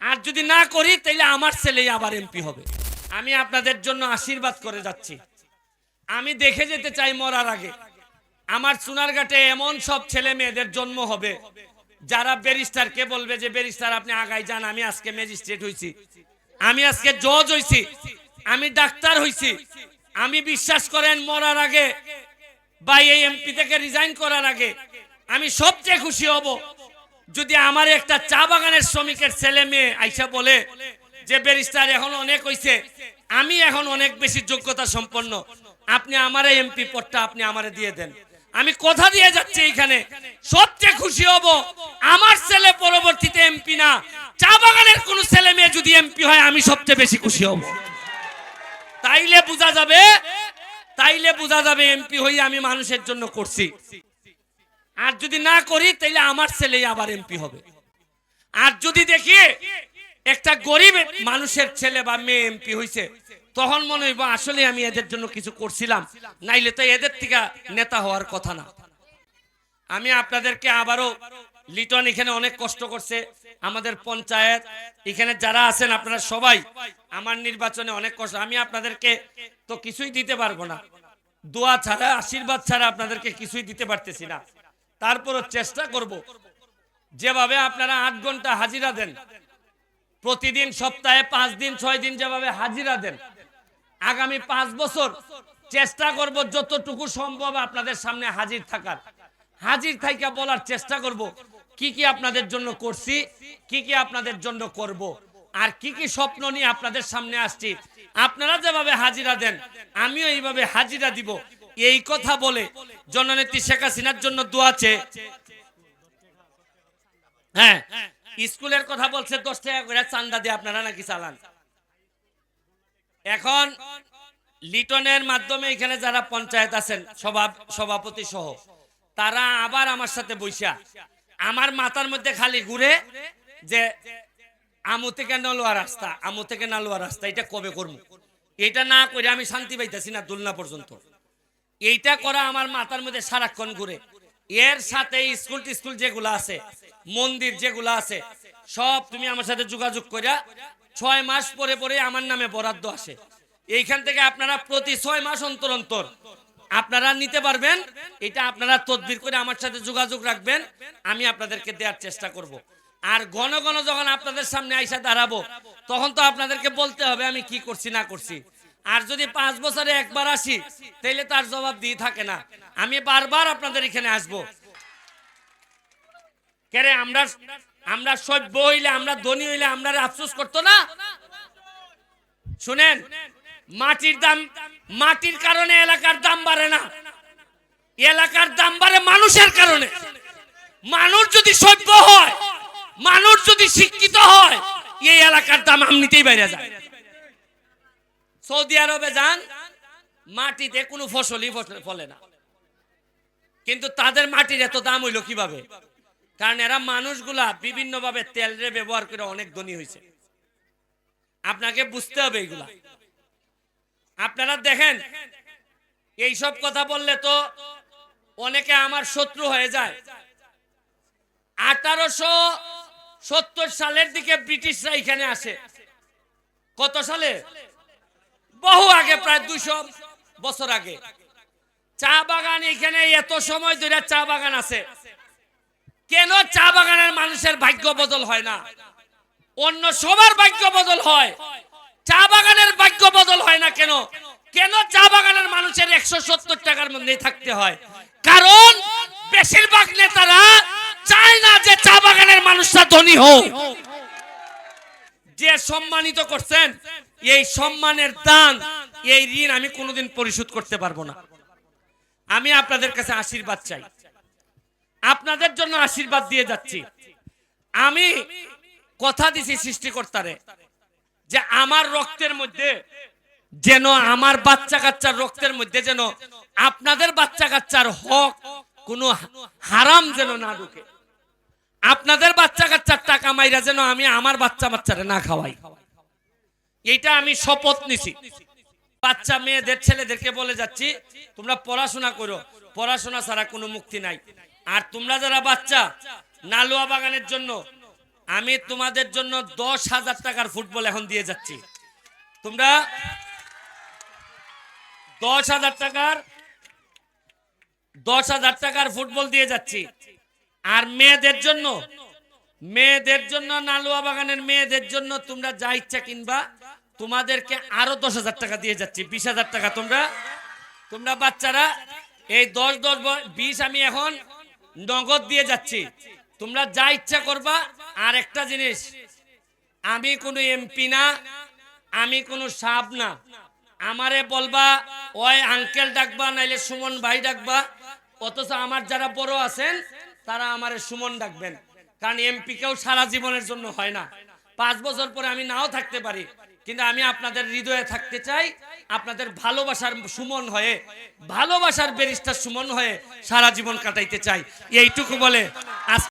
আর যদি না করি তাহলে আমার ছেলেই আবার এমপি হবে। আমি আপনাদের জন্য আশীর্বাদ করে যাচ্ছি। আমি দেখে যেতে চাই মরার আগে। আমার সোনার সোনারঘাটে এমন সব ছেলে মেয়েদের জন্ম হবে, যারা ব্যারিস্টার কে বলবে যে, ব্যারিস্টার, আপনি আগাই যান, আমি আজকে ম্যাজিস্ট্রেট হইছি। আমি আজকে জজ হইছি। আমি ডাক্তার হইছি। আমি বিশ্বাস করেন, মরার আগে বা এই এমপি থেকে রিজাইন করার আগে আমি সবচেয়ে খুশি হব। যদি আমার একটা চা বাগানের শ্রমিকের ছেলে মেয়ে আইসা বলে যে ব্যারিস্টার এখন অনেক হইছে, আমি এখন অনেক বেশি যোগ্যতা সম্পন্ন। আপনি আমার এমপি পদটা আপনি আমারে দিয়ে দেন। আমি কথা দিয়ে যাচ্ছি এইখানে। সবচেয়ে খুশি হব, আমার ছেলে পরবর্তীতে এমপি না, চা বাগানের কোন ছেলে মেয়ে যদি এমপি হয়, আমি সবচেয়ে বেশি খুশি হব। তাইলে বোঝা যাবে, তাইলে বোঝা যাবে এমপি হই আমি মানুষের জন্য করছি। আর যদি না করি, তাইলে আমার ছেলেই আবার এমপি হবে। আর যদি দেখি একটা গরিব মানুষের ছেলে বা মেয়ে এমপি হইছে, তখন মনে হইব, আসলে আমি এদের জন্য কিছু করছিলাম, নাইলে তো এদের থেকে নেতা হওয়ার কথা না। আমি আপনাদেরকে আবারও লিটন এখানে অনেক কষ্ট করছে, আমাদের পঞ্চায়েত, এখানে যারা আছেন আপনারা সবাই, আমার নির্বাচনে অনেক কষ্ট, আমি আপনাদেরকে তো কিছুই দিতে পারব না। দোয়া ছাড়া, আশীর্বাদ ছাড়া আপনাদেরকে কিছুই দিতে পারতেছি না। তারপরও চেষ্টা করব। যেভাবে আপনারা আট ঘণ্টা হাজিরা দেন, প্রতিদিন সপ্তাহে পাঁচ দিন, ছয় দিন যেভাবে হাজিরা দেন, আগামী পাঁচ বছর চেষ্টা করব যতটুকু সম্ভব আপনাদের সামনে হাজির থাকার। হাজির থাইকা বলার চেষ্টা করব, কি কি আপনাদের জন্য করছি, কি কি আপনাদের জন্য করব, আর কি কি স্বপ্ন নিয়ে আপনাদের সামনে আসছি। আপনারা যেভাবে হাজিরা দেন, আমিও এইভাবে হাজিরা দিব। এই কথা বলে জননেত্রী শেখ হাসিনার জন্য দোয়াছে হ্যাঁ স্কুলের কথা বলছে, দশ টাকা করে চান্দা দিয়ে আপনারা নাকি চালান। এখন লিটনের মাধ্যমে এখানে যারা পঞ্চায়েত আছেন সভা- সভাপতি সহ, তারা আবার আমার সাথে বৈশা আমার মাথার মধ্যে খালি ঘুরে যে আমু থেকে নলোয়া রাস্তা, আমু থেকে নালোয়া রাস্তা, এটা কবে করব? এটা না করে আমি শান্তি পাইতেছি না দুলনা পর্যন্ত। এইটা করা আমার মাথার মধ্যে সারাক্ষণ ঘুরে। এর সাথে স্কুল টিস্কুল যেগুলো আছে, মন্দির যেগুলো আছে, সব তুমি আমার সাথে যোগাযোগ করিয়া ছয় মাস পরে পরে আমার নামে বরাদ্দ আসে। এইখান থেকে আপনারা প্রতি ছয় মাস অন্তর অন্তর আপনারা নিতে পারবেন, এটা আপনারা তদবির করে আমার সাথে যোগাযোগ রাখবেন, আমি আপনাদেরকে দেওয়ার চেষ্টা করব। আর ঘন ঘন যখন আপনাদের সামনে আইসা দাঁড়াবো, তখন তো আপনাদেরকে বলতে হবে আমি কি করছি না করছি। আর যদি পাঁচ বছরে একবার আসি তাহলে তার জবাব দিয়ে থাকে না। আমি বারবার আপনাদের এখানে আসব। কেরে আমরা আমরা সভ্য হইলে, আমরা ধনী হইলে আমরা আফসোস করতো না? শুনেন, মাটির দাম মাটির কারণে এলাকার দাম বাড়ে না। এলাকার দাম বাড়ে মানুষের কারণে। মানুষ যদি সভ্য হয়, মানুষ যদি শিক্ষিত হয়, এই এলাকার দাম এমনিতেই বাইরে যায়। সৌদি আরবে যান, মাটিতে কোনো ফসলই ফলে না। কিন্তু তাদের মাটির এত দাম হইল কীভাবে? কারণ এরা মানুষগুলা বিভিন্ন ভাবে তেল রে ব্যবহার করে অনেক ধনী হয়েছে আপনাকে বুঝতে হবে এইগুলা। আপনারা দেখেন এই সব কথা বললে তো অনেকে আমার শত্রু হয়ে যায়। আঠারোশো সত্তর সালের দিকে ব্রিটিশরা এখানে আসে। কত সালে? বহু আগে, প্রায় দুশো বছর আগে। চা বাগান এখানে এত সময় ধরে চা বাগান আছে। কেন চা বাগানের মানুষের ভাগ্য বদল হয় না? অন্য সবার ভাগ্য বদল হয়। চা বাগানের ভাগ্য বদল হয় না কেন? কেন চা বাগানের মানুষের একশো সত্তর টাকার মধ্যে থাকতে হয়? কারণ বেশিরভাগ নেতারা চায় না যে চা বাগানের মানুষরা ধনী হোক। যে সম্মানিত করছেন, এই সম্মানের দান, এই ঋণ আমি কোনোদিন পরিশোধ করতে পারব না। আমি আপনাদের কাছে আশীর্বাদ চাই। আপনাদের জন্য আশীর্বাদ দিয়ে যাচ্ছি। আমি কথা দিছি সৃষ্টিকর্তারে যে আমার রক্তের মধ্যে যেন, আমার বাচ্চা কাচ্চার রক্তের মধ্যে যেন আপনাদের বাচ্চা কাচ্চার হক কোনো হারাম যেন না ঢুকে। আপনাদের বাচ্চা কাচ্চার টাকা মাইরা যেন আমি আমার বাচ্চা বাচ্চারে না খাওয়াই। এইটা আমি শপথ নিছি। বাচ্চা মেয়েদের, ছেলেদেরকে বলে যাচ্ছি, তোমরা পড়াশোনা করো। পড়াশোনা ছাড়া কোনো মুক্তি নাই। আর তোমরা যারা বাচ্চা, নালুয়া বাগানের জন্য, আমি তোমাদের জন্য দশ হাজার টাকার ফুটবল এখন দিয়ে যাচ্ছি। তোমরা দশ হাজার টাকার, দশ হাজার টাকার ফুটবল দিয়ে যাচ্ছি। আর মেয়েদের জন্য? মেয়েদের জন্য নালুয়া বাগানের মেয়েদের জন্য তোমরা যা ইচ্ছা কিনবা, তোমাদেরকে আরও দশ হাজার টাকা দিয়ে যাচ্ছি, বিশ হাজার টাকা। তোমরা তোমরা বাচ্চারা, এই দশ দশ বিশ আমি এখন নগদ দিয়ে যাচ্ছি। তোমরা যা ইচ্ছা করবা। আর একটা জিনিস, আমি কোনো এমপি না, আমি কোনো সাপ না। আমারে বলবা, ওই আঙ্কেল ডাকবা, নাইলে সুমন ভাই ডাকবা, অথচ আমার যারা বড় আছেন তারা আমারে সুমন ডাকবেন। কারণ এমপি কেউ সারা জীবনের জন্য হয় না। পাঁচ বছর পরে আমি নাও থাকতে পারি, কিন্তু আমি আপনাদের হৃদয়ে থাকতে চাই, আপনাদের ভালোবাসার সুমন হয়ে, ভালোবাসার ব্যারিস্টার সুমন হয়ে সারা জীবন কাটাইতে চাই। এইটুকু বলে আজ